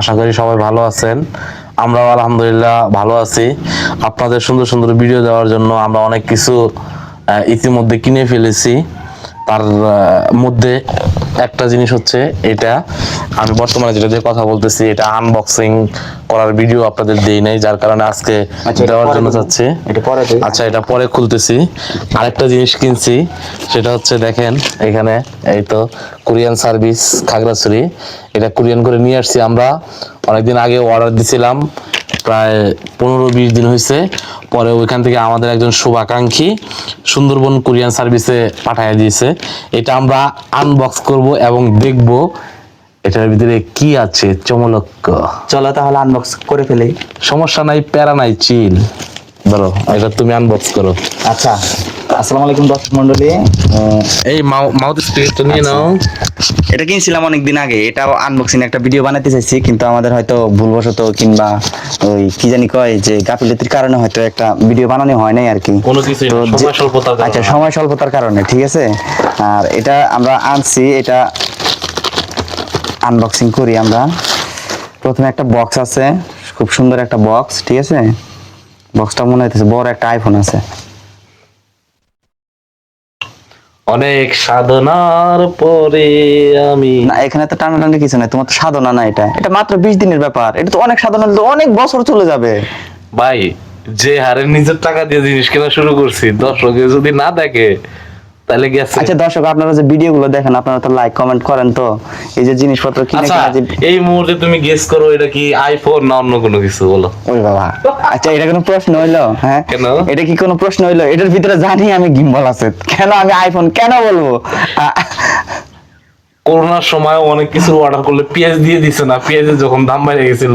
আশা করি সবাই ভালো আছেন। আমরাও আলহামদুলিল্লাহ ভালো আছি। আপনাদের সুন্দর সুন্দর ভিডিও দেওয়ার জন্য আমরা অনেক কিছু ইতিমধ্যে কিনে ফেলেছি। তার মধ্যে একটা জিনিস হচ্ছে এটা আমি বর্তমানে যেটা দিয়ে কথা বলতেছি এটা আনবক্সিং করার ভিডিও আপনাদের দেই নাই যার কারণে আজকে আচ্ছা, দেওয়ার জন্য। চাচ্ছি এটা পরে দেই। আচ্ছা এটা পরে খুলতেছি। আরেকটা জিনিস কিনছি সেটা হচ্ছে দেখেন এখানে এই তো কোরিয়ান সার্ভিস খাগড়াছড়ি। এটা কোরিয়ান করে নিয়ে আসছি আমরা। অনেকদিন আগে অর্ডার দিছিলাম। প্রায় পনেরো বিশ দিন হয়েছে। পরে ওইখান থেকে আমাদের একজন শুভাকাঙ্ক্ষী সুন্দরবন কোরিয়ান সার্ভিসে পাঠিয়ে দিয়েছে। এটা আমরা আনবক্স করব এবং দেখব এটার ভিতরে কি আছে চমলক্য চলো তাহলে আনবক্স করে ফেলি। সমস্যা নাই প্যারা নাই চিল ধরো এটা তুমি আনবক্স করো। আচ্ছা। আসসালামু আলাইকুম দর্শক মন্ডলী এই মাউথ স্পিরিটটা নিয়ে নাও। এটা কিনছিলাম অনেক দিন আগে এটা আনবক্সিং একটা ভিডিও বানাতে চাইছি কিন্তু আমাদের হয়তো ভুলবশত কিংবা ওই কি জানি কয় যে গাফিলতির কারণে হয়তো একটা ভিডিও বানানো হয় নাই আর কি কোনো সময় স্বল্পতার কারণে। আচ্ছা সময় স্বল্পতার কারণে ঠিক আছে? আর এটা আমরা আনছি এটা আনবক্সিং করি আমরা। প্রথমে একটা বক্স আছে খুব সুন্দর একটা বক্স ঠিক আছে? বক্সটা মনে হইতেছে বড় একটা আইফোন আছে। অনেক সাধনার পরে আমি না এখানে তো টানাটানি কিছু নাই তোমার তো সাধনা না এটা। এটা মাত্র বিশ দিনের ব্যাপার এটা তো অনেক সাধনা তো অনেক বছর চলে যাবে। ভাই যে হারে নিজের টাকা দিয়ে জিনিস কেনা শুরু করছি দর্শকে যদি না দেখে তাহলে গেছে। আচ্ছা দর্শক আপনারা যে ভিডিও গুলো দেখেন আপনারা তো লাইক কমেন্ট করেন তো। এই যে জিনিসপত্র কিনে আচ্ছা কিনে এই মুহূর্তে তুমি গেস করো এটা কি আইফোন না অন্য কোনো কিছু বলো। ওই বাবা। আচ্ছা এটা কোনো প্রশ্ন হইল? হ্যাঁ? কেন? এটা কি কোনো প্রশ্ন হইল? এটার ভিতরে জানি আমি গিম্বল আছে। কেন আমি আইফোন কেন বলব? করোনার সময় অনেক কিছু অর্ডার করলে পেঁয়াজ দিয়ে দিছে না পেঁয়াজের যখন দাম বেড়ে গেছিল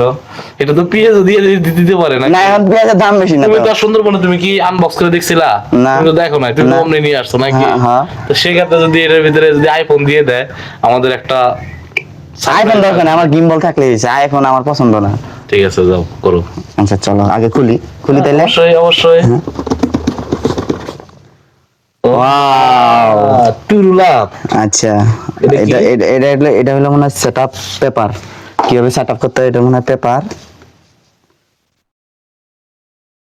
এটা তো পেঁয়াজ দিয়ে দিতে পারে না না এখন পেঁয়াজের দাম বেশি না তুমি তো আর সুন্দরবনে তুমি কি আনবক্স করে দেখছিলা? না। তুমি তো দেখো না তুমি। অমনি নিয়ে আসছো নাকি? হ্যাঁ, হ্যাঁ। তো সেক্ষেত্রে যদি এটার ভিতরে যদি আইফোন দিয়ে দেয় আমাদের একটা আইফোন দরকার আমার গিম্বল থাকলে আইফোন আমার পছন্দ না। ঠিক আছে যাও করো। আচ্ছা চলো আগে খুলি। খুলি তাইলে। অবশ্যই অবশ্যই। ওয়াও টুরুলাপ আচ্ছা। এটা এটা এটা হলো- এটা হলো মনে হয় সেট পেপার কীভাবে সেট আপ করতে হয় এটা মনে হয় পেপার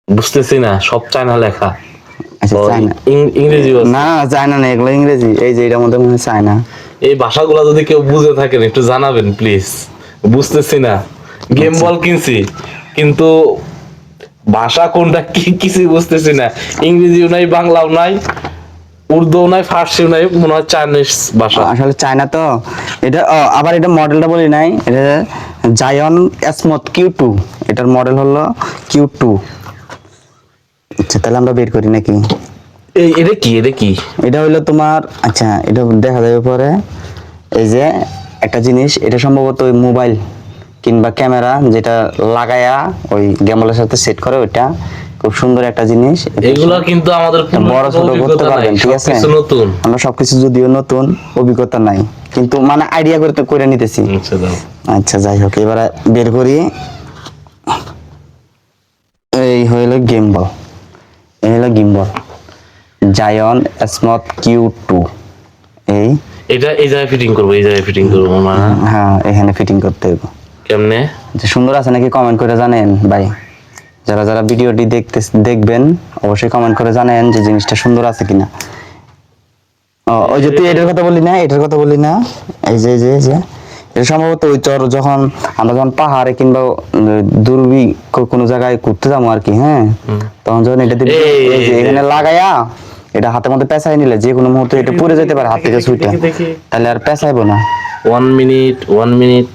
বুঝতেছি না সব চায়না লেখা। আচ্ছা ইংরেজি না চায়না না এগুলো ইংরেজি। এই যে এটার মধ্যে মনে হয় চায়না। এই ভাষাগুলো যদি কেউ বুঝে থাকেন একটু জানাবেন প্লিজ বুঝতেছি না। গেম আচ্ছা। বল কিনছি কিন্তু ভাষা কোনটা কি কিছুই বুঝতেছি না। ইংরেজিও নাই বাংলাও নাই। উর্দুও নাই ফার্সিও নাই মনে হয় চাইনিজ ভাষা। আসলে চায়না তো। এটা আবার এটা মডেলটা বলি নাই। এটা জায়ন এসমত কিউ টু এটার মডেল হলো কিউ টু আচ্ছা তাহলে আমরা বের করি নাকি? এই এটা কি এটা কি? এটা হইল তোমার আচ্ছা এটা দেখা যাবে পরে। এই যে একটা জিনিস এটা সম্ভবত ওই মোবাইল কিংবা ক্যামেরা যেটা লাগায়া ওই গ্যামলের সাথে সেট করে ওইটা। খুব সুন্দর একটা জিনিস। এগুলো কিন্তু আমাদের বড় ছোট করতে পারবেন ঠিক আছে? নতুন। আমরা সবকিছু যদিও নতুন অভিজ্ঞতা নাই। কিন্তু মানে আইডিয়া করে করে নিতেছি। আচ্ছা আচ্ছা যাই হোক এবারে বের করি। এই হইল গিম্বল এই হলো gimbal Zhiyun smooth Q two এই। এটা এই জায়গায় ফিটিং করব এই জায়গায় ফিটিং করব মানে হ্যাঁ এখানে ফিটিং করতে হবে কেমনে? যে সুন্দর আছে নাকি কমেন্ট করে জানেন ভাই? যারা যারা ভিডিওটি দেখতে দেখবেন অবশ্যই কমেন্ট করে জানেন যে জিনিসটা সুন্দর আছে কিনা। ওই যে তুই এটার কথা বলি না? এটার কথা বলি না? এই যে যে যে। এটা সম্ভবত ওই চর যখন আমরা যখন পাহাড়ে কিংবা দুর্বি কোনো জায়গায় ঘুরতে যাব আর কি হ্যাঁ? তখন যখন এটা এখানে লাগাইয়া এটা হাতের মধ্যে পেঁচাই নিলে যে কোনো মুহূর্তে এটা পুড়ে যেতে পারে হাত থেকে দেখি। তাহলে আর পেঁচাইবো না। ওয়ান মিনিট ওয়ান মিনিট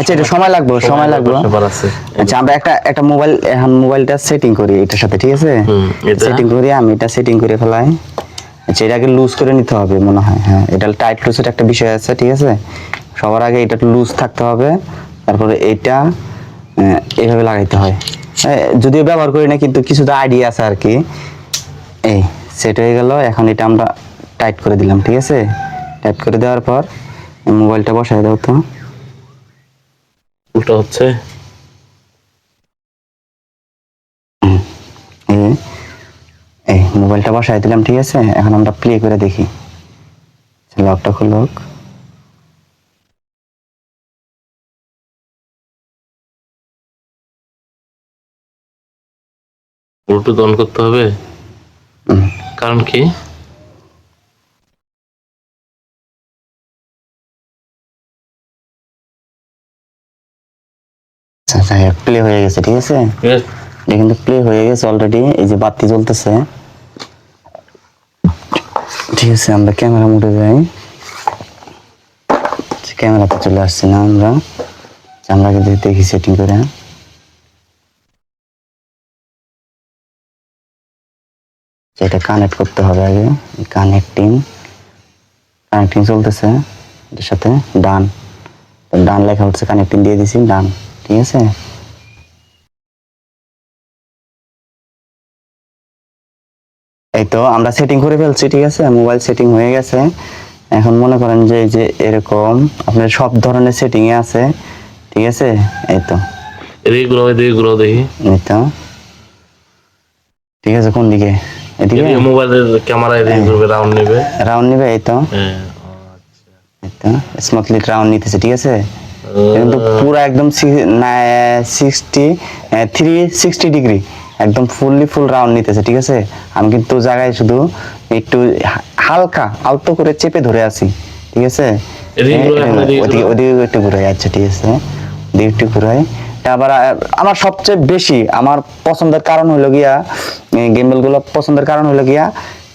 আচ্ছা এটা সময় লাগবে সময় লাগবে। আচ্ছা আমরা একটা একটা মোবাইল এখন মোবাইলটা সেটিং করি এটার সাথে ঠিক আছে? হুম, সেটিং করি আমি এটা সেটিং করে ফেলাই। আচ্ছা এটাকে লুজ করে নিতে হবে মনে হয় হ্যাঁ। এটা টাইট লুজের একটা বিষয় আছে ঠিক আছে? সবার আগে এটা লুজ থাকতে হবে। তারপরে এটা আহ, এইভাবে লাগাইতে হয়। হ্যাঁ, যদিও ব্যবহার করি না কিন্তু কিছু তো আইডিয়া আছে আর কি। এই সেট হয়ে গেল এখন এটা আমরা টাইট করে দিলাম ঠিক আছে? টাইট করে দেওয়ার পর মোবাইলটা বসাই দাও তো। উল্টা হচ্ছে? এই মোবাইলটা বসাই দিলাম ঠিক আছে? এখন আমরা প্লে করে দেখি। লকটা হোক ব্লুটুথ অন করতে হবে? কারণ কি? আচ্ছা যাই হোক প্লে হয়ে গেছে ঠিক আছে? এটা কিন্তু প্লে হয়ে গেছে অলরেডি এই যে বাতি জ্বলতেছে। ঠিক আছে আমরা ক্যামেরা মোডে যাই। ক্যামেরাতে চলে আসছি না আমরা। আমরা কিন্তু দেখি সেটিং করে। এটা কানেক্ট করতে হবে আগে কানেক্টিং কানেক্টিং চলতেছে এটার সাথে ডান ডান লেখা উঠছে কানেক্টিং দিয়ে দিছি ডান ঠিক আছে? এই তো আমরা সেটিং করে ফেলছি ঠিক আছে? মোবাইল সেটিং হয়ে গেছে। এখন মনে করেন যে এই যে এরকম আপনার সব ধরনের সেটিং এ আছে ঠিক আছে? এই তো। এদিকে ঘুরাও এদিকে ঘুরাও দেখি। এই তো। ঠিক আছে কোন দিকে? এদিকে? এদিকে মোবাইলের ক্যামেরা এদিকে ঘুরবে রাউন্ড নেবে। রাউন্ড নিবে এই তো। হ্যাঁ আচ্ছা এই তো স্মুথলি রাউন্ড নিতেছে ঠিক আছে? কিন্তু পুরো একদম সিক্সটি থ্রি সিক্সটি ডিগ্রি একদম ফুললি ফুল রাউন্ড নিতেছে ঠিক আছে? আমি কিন্তু জায়গায় শুধু একটু হালকা আলতো করে চেপে ধরে আছি ঠিক আছে? এদিকে ওদিকে ওদিকে একটু ঘুরে যাচ্ছে ঠিক আছে? ওদিকে একটু ঘুরাই। আবার আমার সবচেয়ে বেশি আমার পছন্দের কারণ হলো গিয়া গেমবেলগুলো পছন্দের কারণ হলো গিয়া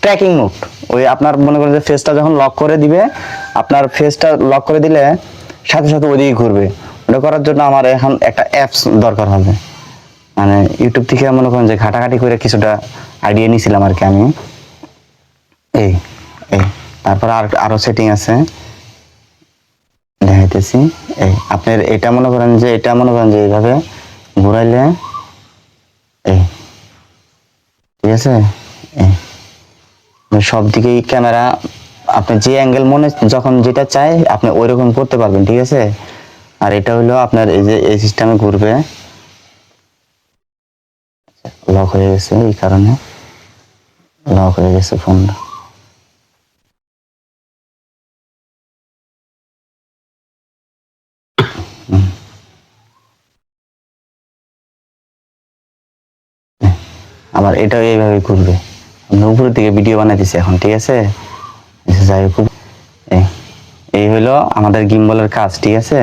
ট্র্যাকিং মোড ওই আপনার মনে করেন যে ফেসটা যখন লক করে দিবে, আপনার ফেসটা লক করে দিলে সাথে সাথে ওদিকে ঘুরবে। ওটা করার জন্য আমার এখন একটা অ্যাপস দরকার হবে। মানে ইউটিউব থেকে মনে করেন যে ঘাটাঘাটি করে কিছুটা আইডিয়া নিয়েছিলাম আর কি আমি। এই এই, তারপর আর আরও সেটিং আছে। দেখাইতেছি। এই, আপনার এটা মনে করেন যে, এটা মনে করেন যে এইভাবে ঘুরাইলে, এই, ঠিক আছে? মানে সব দিকেই ক্যামেরা আপনি যে অ্যাঙ্গেল মনে যখন যেটা চাই আপনি ওই রকম করতে পারবেন, ঠিক আছে? আর এটা হলো আপনার এই যে এই সিস্টেমে ঘুরবে। লক হয়ে গেছে এই কারণে। লক হয়ে গেছে ফোনটা আবার এটাও এইভাবে ঘুরবে। আমরা উপরের দিকে ভিডিও বানাইতেছি এখন ঠিক আছে? আচ্ছা, যাই হোক। এই হলো আমাদের গিম্বলের কাজ ঠিক আছে?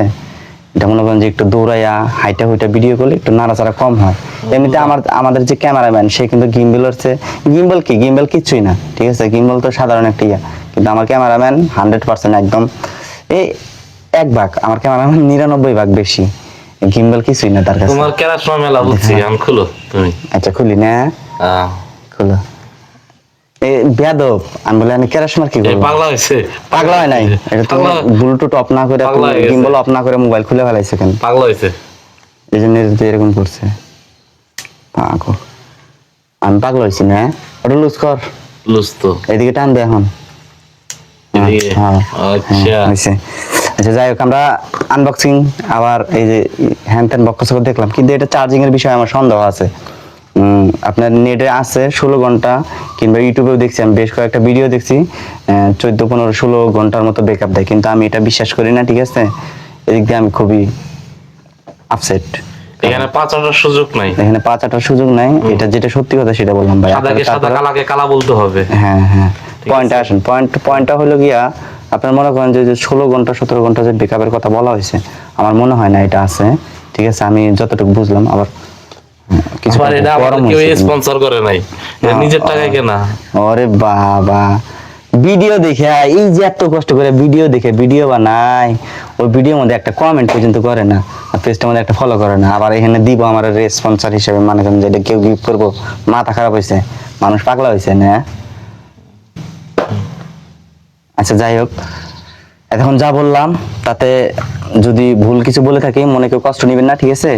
এটা মনে করেন যে একটু দৌড়াইয়া হাইটা হুইটা ভিডিও করলে একটু নাড়াচাড়া কম হয়। এমনিতে আমার আমাদের যে ক্যামেরাম্যান সে কিন্তু গিম্বল হচ্ছে গিম্বল কি? গিম্বল কিচ্ছুই না ঠিক আছে? গিম্বল তো সাধারণ একটা ইয়া। কিন্তু আমার ক্যামেরাম্যান হান্ড্রেড পার্সেন্ট একদম এই এক ভাগ আমার ক্যামেরাম্যান নিরানব্বই ভাগ বেশি। গিম্বল কিছুই না তার কাছে। তোমার ক্যারাসমা মেলা বুঝছি আমি খুলো তুমি। আচ্ছা খুলি না? খুলো। বেয়াদব। আমি বলে আমি কেরাসমার কি করব? পাগলা হয়েছে। পাগলা হয় নাই। এটা তো ব্লুটুথ অফ না করে হয়ে। গিম্বল অফ না করে মোবাইল খুলে ফেলাইছে কেন? পাগলা হয়েছে। এই জন্য এরকম করছে। পাগল। আমি পাগল হয়েছি না ওটা লুজ কর। লুজ তো। এদিকে টান দে এখন। এদিকে? হ্যাঁ, আচ্ছা। আচ্ছা যাই হোক আমরা আনবক্সিং আবার এই যে হ্যান্ড ত্যান বক্স করে দেখলাম। কিন্তু এটা চার্জিং এর বিষয়ে আমার সন্দেহ আছে। আপনার নেটে আছে ষোলো ঘণ্টা কিংবা ইউটিউবেও দেখছি আমি বেশ কয়েকটা ভিডিও দেখছি চোদ্দ পনেরো ষোলো ঘণ্টার মতো ব্যাকআপ দেয়। কিন্তু আমি এটা বিশ্বাস করি না ঠিক আছে? এদিক দিয়ে আমি খুবই আপসেট এখানে পাঁচ আটার সুযোগ নাই। এখানে পাঁচ আটার সুযোগ নাই। এটা যেটা সত্যি কথা সেটা বললাম ভাই। সাদাকে সাদা কালাকে কালা বলতে হবে। হ্যাঁ হ্যাঁ। পয়েন্টে আসেন। পয়েন্ট পয়েন্টটা হলো গিয়া আপনার মনে করেন যে ষোলো ঘণ্টা সতেরো ঘণ্টা যে বেকআপের কথা বলা হয়েছে আমার মনে হয় না এটা আছে। ঠিক আছে আমি যতটুকু বুঝলাম আবার কিছু আবার এটা কেউ স্পন্সর করে নাই। নিজের টাকায় কেনা। ওরে বাবা। ভিডিও দেখে এই যে এত কষ্ট করে ভিডিও দেখে ভিডিও বানায় ওই ভিডিওর মধ্যে একটা কমেন্ট পর্যন্ত করে না আর পেজটার মধ্যে একটা ফলো করে না। আবার এখানে দিব আমার রেসপন্সার হিসেবে মানে করেন যে কেউ গিফট করব মাথা খারাপ হয়েছে মানুষ পাগলা হয়েছে না? আচ্ছা যাই হোক। এখন যা বললাম তাতে যদি ভুল কিছু বলে থাকি মনে কেউ কষ্ট নেবেন না ঠিক আছে?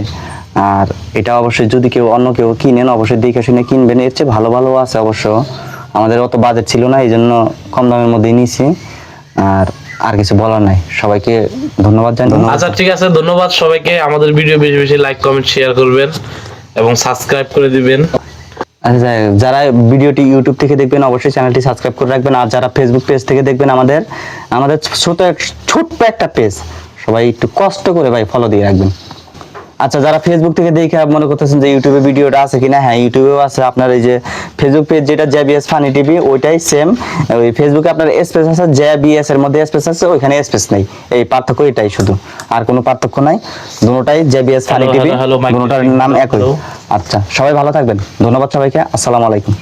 আর এটা অবশ্যই যদি কেউ অন্য কেউ কিনেন অবশ্যই দেখে শুনে কিনবেন। এর চেয়ে ভালো ভালো আছে অবশ্য। আমাদের অত বাজেট ছিল না এই জন্য কম দামের মধ্যেই নিয়েছি। আর আর কিছু বলার নাই। সবাইকে ধন্যবাদ জানাই। আচ্ছা ঠিক আছে ধন্যবাদ সবাইকে। আমাদের ভিডিও বেশি বেশি লাইক কমেন্ট শেয়ার করবেন এবং সাবস্ক্রাইব করে দিবেন। আচ্ছা যারা ভিডিওটি ইউটিউব থেকে দেখবেন অবশ্যই চ্যানেলটি সাবস্ক্রাইব করে রাখবেন। আর যারা ফেসবুক পেজ থেকে দেখবেন আমাদের আমাদের ছোট ছোট্ট একটা পেজ সবাই একটু কষ্ট করে ভাই ফলো দিয়ে রাখবেন। আচ্ছা যারা ফেসবুক থেকে দেখে মনে করতেছেন যে ইউটিউবে ভিডিওটা আছে কিনা হ্যাঁ ইউটিউবেও আছে। আপনার এই যে ফেসবুক পেজ যেটা জেবিএস ফানি টিভি ওইটাই সেম ওই ফেসবুকে আপনার স্পেস আছে জেবিএস এর মধ্যে স্পেস আছে ওইখানে স্পেস নেই। এই পার্থক্য এটাই শুধু। আর কোনো পার্থক্য নাই। দুটোটাই জেবিএস ফানি টিভি দুটোটার নাম একই। আচ্ছা সবাই ভালো থাকবেন। ধন্যবাদ সবাইকে। আসসালামু আলাইকুম।